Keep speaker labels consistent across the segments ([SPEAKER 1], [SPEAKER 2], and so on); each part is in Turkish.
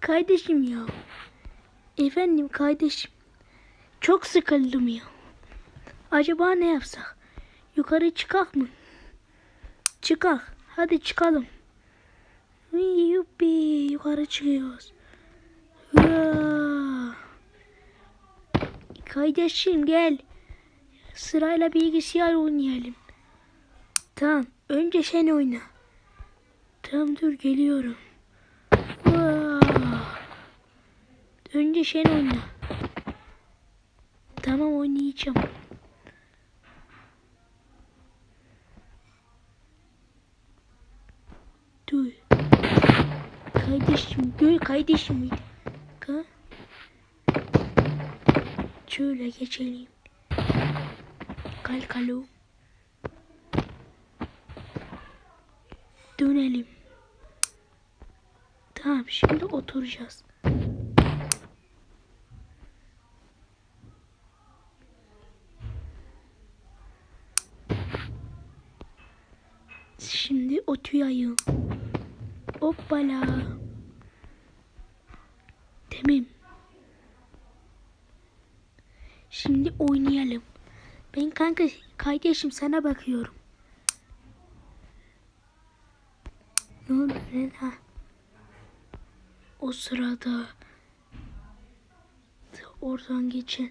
[SPEAKER 1] Kardeşim ya. Efendim kardeşim. Çok sıkıldım ya. Acaba ne yapsak? Yukarı çıkak mı? Çıkak. Hadi çıkalım. Yuppi yukarı çıkıyoruz. Hıa. Kardeşim gel. Sırayla bilgisayar oynayalım. Tamam. Önce sen oyna. Tamam dur geliyorum. Önce sen oyna. Tamam oynayacağım. Dur. Kardeşim, gör kardeşim. Ka Şöyle geçelim. Kalkalo. Dönelim. Tamam şimdi oturacağız. Şimdi oturayım. Hoppala. Tamam. Şimdi oynayalım. Ben kanka kardeşim sana bakıyorum. Ne oldu lan ha? O sırada oradan geçen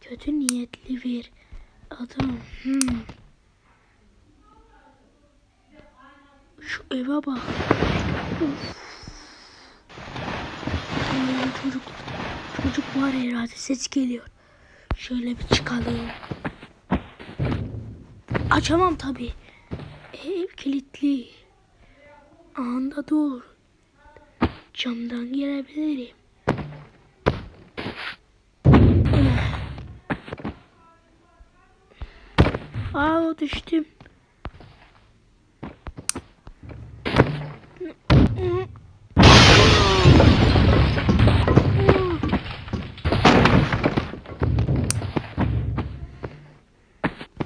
[SPEAKER 1] kötü niyetli bir adam. Hmm. Şu eve bak. Of. Ay, çocuk çocuk var herhalde ses geliyor. Şöyle bir çıkalım. Açamam tabi. Ev kilitli. Anda da olur. Camdan girebilirim. Aa düştüm.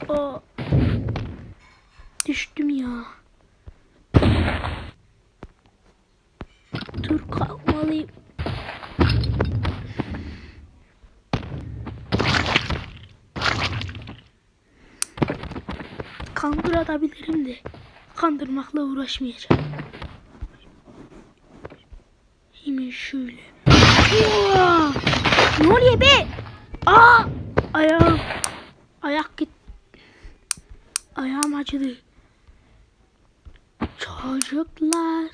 [SPEAKER 1] Aa, düştüm ya. Dur kalkmalıyım. Kandırabilirim de kandırmakla uğraşmayacağım. Hemen şöyle. Ne oluyor be? Aa! Ayağım. Ayak git. Ayağım acıdı. Çocuklar.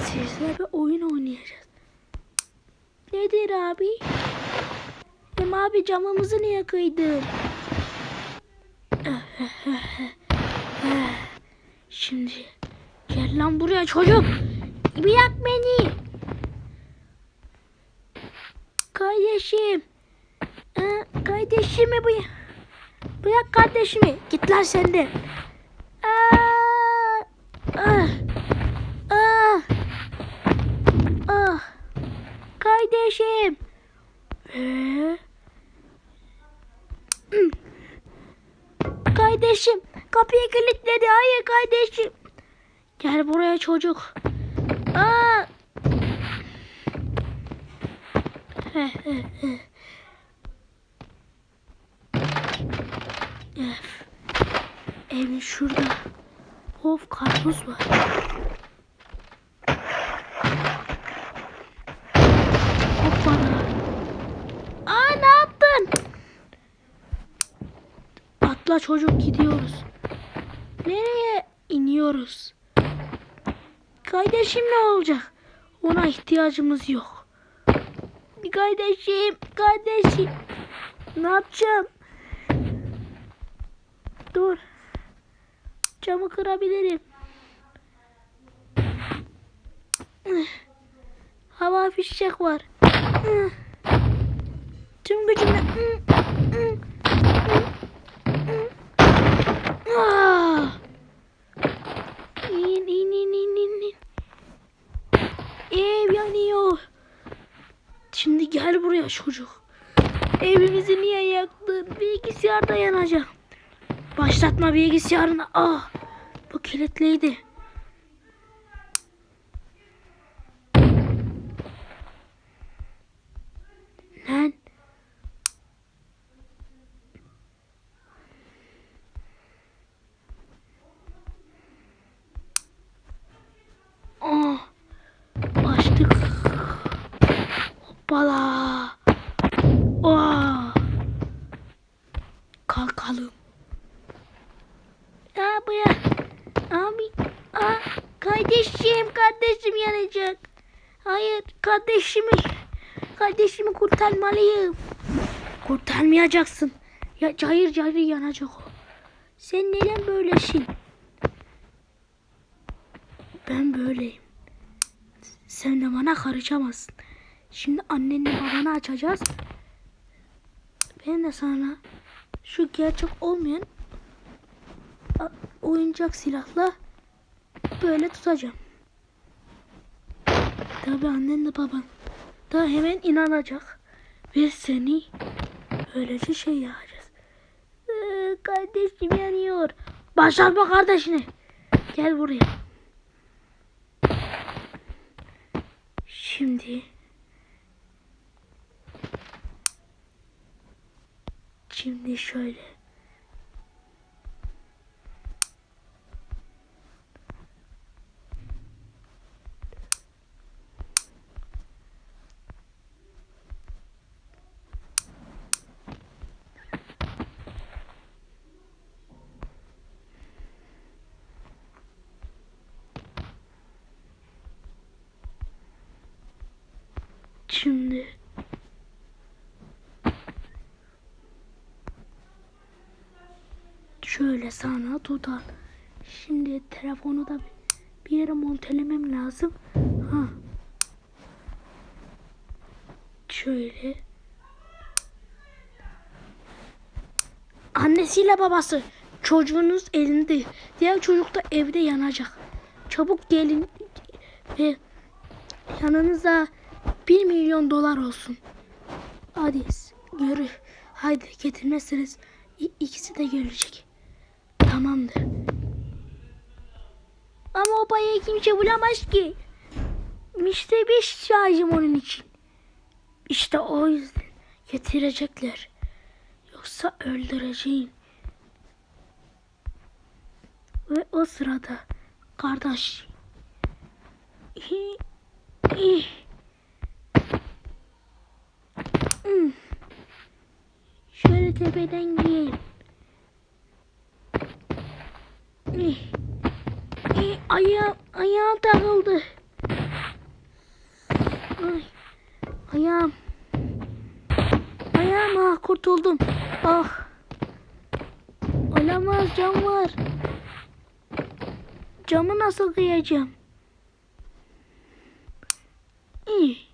[SPEAKER 1] Sizle bir oyun oynayacağız. Nedir abi? Hem abi camımızı niye kıydın? Şimdi gel lan buraya çocuk. Bırak beni. Kardeşim. Ee, kardeşimi bırak. Bırak kardeşimi. Git lan sen de. Aa, ah, ah, ah. Kardeşim. Ee? Kardeşim kapıyı kilitledi. Hayır kardeşim. Gel buraya çocuk. Aa. Öf. Evin şurada. Of karpuz var. Hoppala. Aa ne yaptın? Atla çocuk gidiyoruz. Nereye iniyoruz? Kardeşim ne olacak? Ona ihtiyacımız yok. Kardeşim, kardeşim. Ne yapacağım? Dur. Camı kırabilirim. Hava fişek var. Tüm gücümle. Ah! İn in in in in. in. Ev yanıyor. Şimdi gel buraya çocuk. Evimizi niye yaktın? Bilgisayar da yanacak. Başlatma bilgisayarını. Ah! Bu kilitliydi. buraya. Abi. Aa, kardeşim kardeşim yanacak. Hayır kardeşimi kardeşimi kurtarmalıyım. Kurtarmayacaksın. Ya cayır cayır yanacak o. Sen neden böylesin? Ben böyleyim. Sen de bana karışamazsın. Şimdi annenle babanı açacağız. Ben de sana şu gerçek olmayan oyuncak silahla böyle tutacağım. Tabi annen de baban da hemen inanacak. Ve seni öylece şey yapacağız. Ee, kardeşim yanıyor. Başlatma kardeşini. Gel buraya. Şimdi Şimdi şöyle. Şimdi şöyle sana tutar. Şimdi telefonu da bir yere montelemem lazım. Ha. Şöyle. Annesiyle babası. Çocuğunuz elinde. Diğer çocuk da evde yanacak. Çabuk gelin ve yanınıza 1 milyon dolar olsun. Hadi görü. Haydi getirmezseniz ikisi de gelecek. Tamamdır. Ama o parayı kimse bulamaz ki. İşte bir şarjım onun için. İşte o yüzden getirecekler. Yoksa öldüreceğim. Ve o sırada kardeş. Hi- hi- Şöyle tepeden giyelim. Eh. Eh, Ayağım, ayağım takıldı. Ay, ayağım. Ayağım ah kurtuldum. Ah. Olamaz cam var. Camı nasıl kıyacağım? İyi. İyi.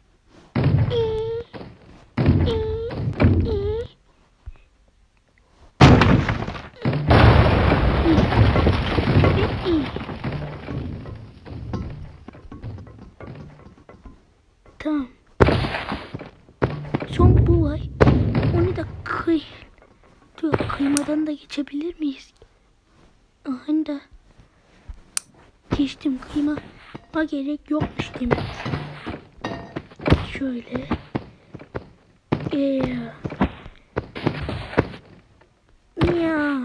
[SPEAKER 1] Ha gerek yokmuş demek. Şöyle. Ee. Ya.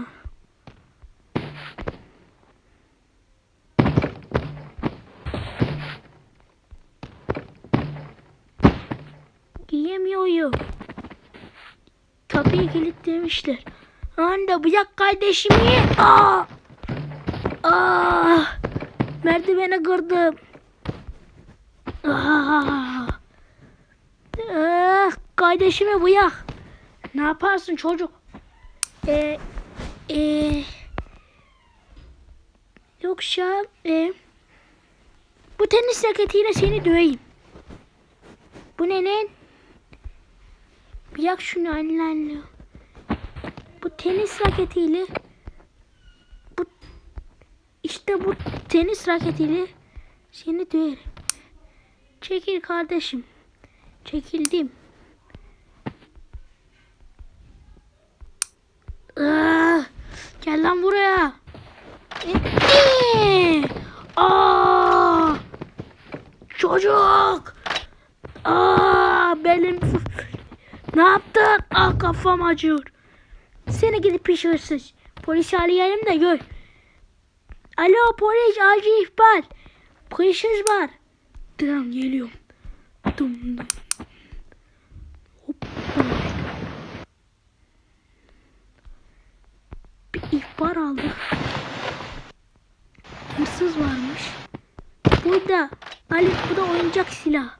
[SPEAKER 1] Giyemiyorum. Kapıyı kilitlemişler. Anne bırak kardeşimi. Aa! Aa! Merdiveni kırdım. Aa! Ah, kardeşimi bırak. Ne yaparsın çocuk? Ee, ee, yoksa e, bu tenis raketiyle seni döveyim. Bu ne lan? Bırak şunu anne anne. Bu tenis raketiyle bu işte bu tenis raketiyle seni döverim. Çekil kardeşim. Çekildim. Ah, gel lan buraya. Ee, Aa, çocuk. Aa, benim ne yaptın? Ah kafam acıyor. Seni gidip pişirsiniz. Polis arayayım da gör. Alo polis acil ihbar. Kışız var. Tamam geliyorum. Dum dum. Hop. Bir ihbar aldık. Hırsız varmış. Burada. Ali bu da oyuncak silah.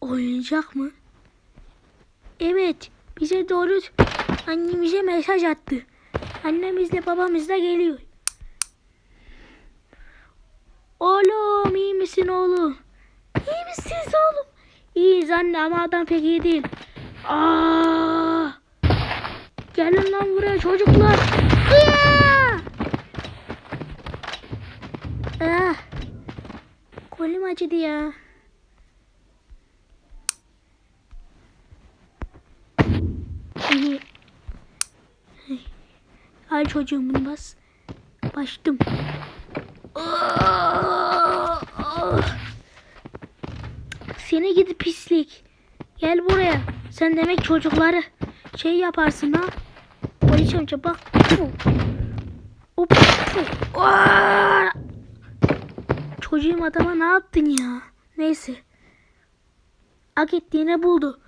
[SPEAKER 1] Oyuncak mı? Evet. Bize doğru annemize mesaj attı. Annemizle babamız da geliyor. Oğlum iyi misin oğlum? İyi misiniz oğlum? İyiyiz anne ama adam pek iyi değil. Aa! Gelin lan buraya çocuklar. Aa! Ah! Kolum acıdı ya. Ay çocuğum bunu bas. Başladım. Ah! Ah! Seni gidi pislik. Gel buraya. Sen demek çocukları şey yaparsın ha. Polis amca bak. Hop. Çocuğum adama ne yaptın ya? Neyse. Hak ettiğini buldu.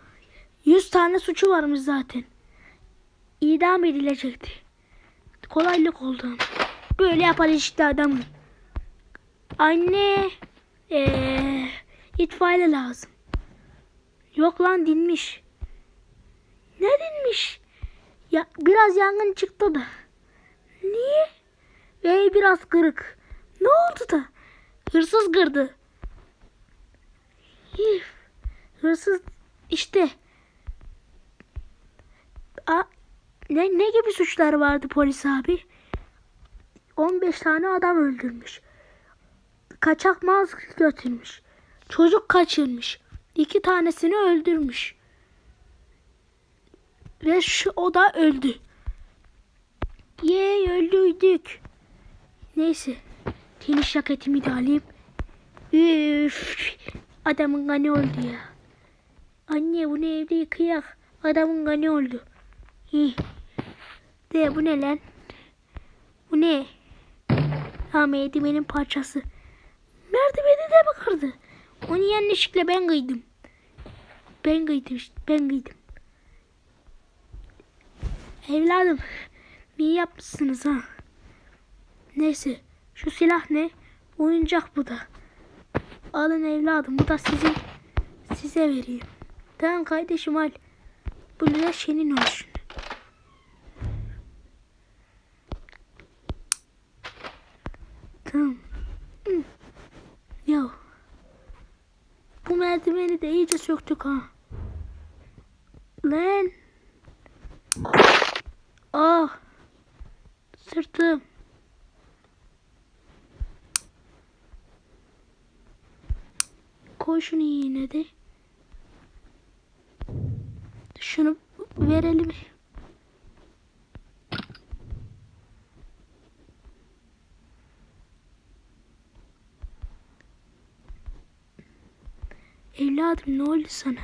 [SPEAKER 1] Yüz tane suçu varmış zaten. İdam edilecekti. Kolaylık oldu. Böyle yapar işte adamı. Anne. Eee itfaiye lazım. Yok lan dinmiş. Ne dinmiş? Ya biraz yangın çıktı da. Niye? Ve biraz kırık. Ne oldu da? Hırsız kırdı. Hif. Hırsız işte. A, ne, ne gibi suçlar vardı polis abi? 15 tane adam öldürmüş. Kaçak mal götürmüş. Çocuk kaçırmış. İki tanesini öldürmüş. Ve şu o da öldü. Yey öldüydük. Neyse. Tenis şaketimi de alayım. Üf. Adamın kanı oldu ya. Anne bunu evde yıkayak. Adamın kanı oldu. Hih. De bu ne lan? Bu ne? Ha merdivenin parçası. Merdiveni de mi kırdı? Onu yanlışlıkla ben kıydım. Ben kıydım işte. Ben kıydım. Evladım. İyi yapmışsınız ha. Neyse. Şu silah ne? Oyuncak bu da. Alın evladım. Bu da sizin. Size vereyim. Tamam kardeşim al. Bu da senin olsun. Tamam. Hı. Ya. Bu merdiveni de iyice söktük ha. Lan. Ah. Sırtım. Yine de. Şunu verelim. Evladım ne oldu sana?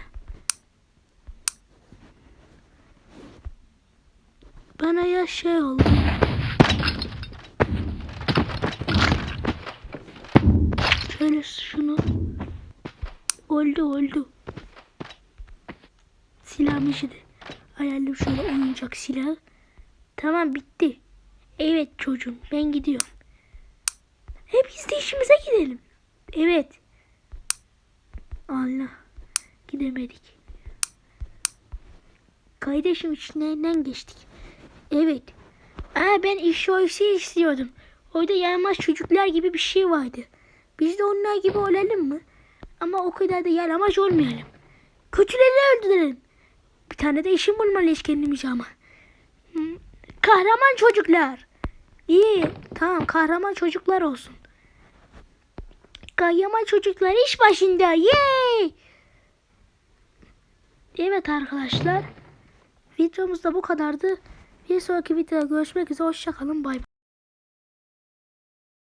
[SPEAKER 1] Bana ya şey oldu. Şöyle şunu. Oldu oldu. Silahım işidi. Ayarlayayım şöyle oyuncak silah. Tamam bitti. Evet çocuğum ben gidiyorum. Hep biz de işimize gidelim. Evet. Allah. Gidemedik. Kardeşim içinden geçtik. Evet. Aa, ben iş oysa istiyordum. Orada yaramaz çocuklar gibi bir şey vardı. Biz de onlar gibi olalım mı? Ama o kadar da yaramaz olmayalım. Kötüleri öldürelim. Bir tane de işim bulmalıyız kendimize ama. Kahraman çocuklar. İyi. Tamam kahraman çocuklar olsun. Kahraman çocuklar iş başında. Yay! Evet arkadaşlar. Videomuz da bu kadardı. Bir sonraki videoda görüşmek üzere. Hoşçakalın. Bay bay.